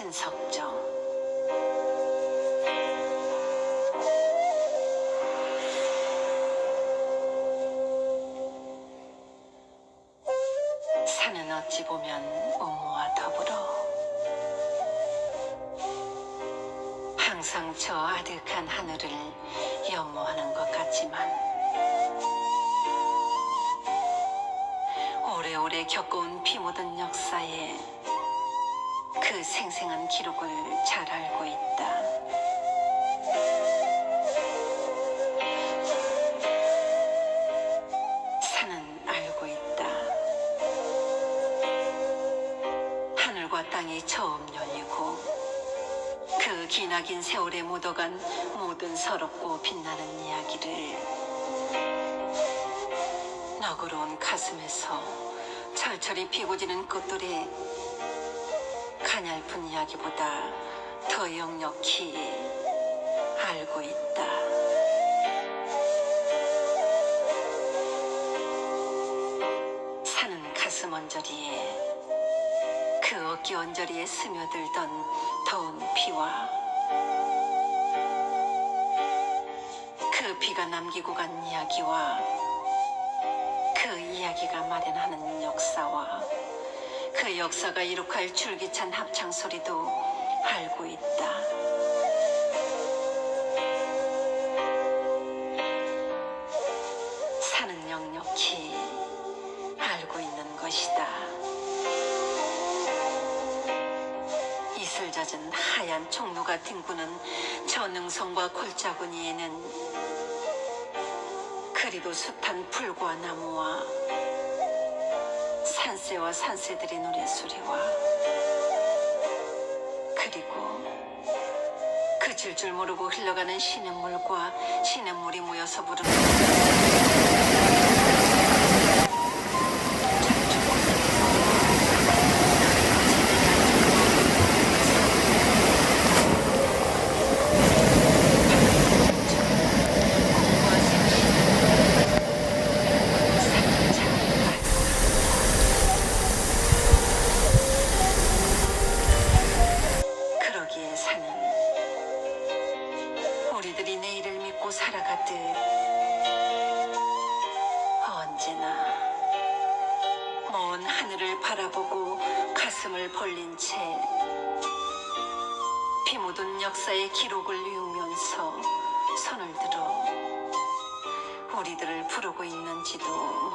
신석정. 산은 어찌 보면 음모와 더불어 항상 저 아득한 하늘을 연모하는 것 같지만 오래오래 겪어온 피 묻은 역사에 그 생생한 기록을 잘 알고 있다. 산은 알고 있다. 하늘과 땅이 처음 열리고 그 기나긴 세월에 묻어간 모든 서럽고 빛나는 이야기를 너그러운 가슴에서 철철이 피고지는 꽃들의 가냘픈 이야기보다 더 역력히 알고 있다. 사는 가슴 언저리에 그 어깨 언저리에 스며들던 더운 피와 그 피가 남기고 간 이야기와 그 이야기가 마련하는 역사와 그 역사가 이룩할 줄기찬 합창 소리도 알고 있다. 사는 역력히 알고 있는 것이다. 이슬 젖은 하얀 총루가 뒹구는 저 능선과 골짜구니에는 그리도 숱한 풀과 나무와 산새와 산새들의 노래소리와 그리고 그칠 줄 모르고 흘러가는 시냇물과 시냇물이 모여서 부르는 살아가듯 언제나 먼 하늘을 바라보고 가슴을 벌린 채 피 묻은 역사의 기록을 이으면서 손을 들어 우리들을 부르고 있는지도.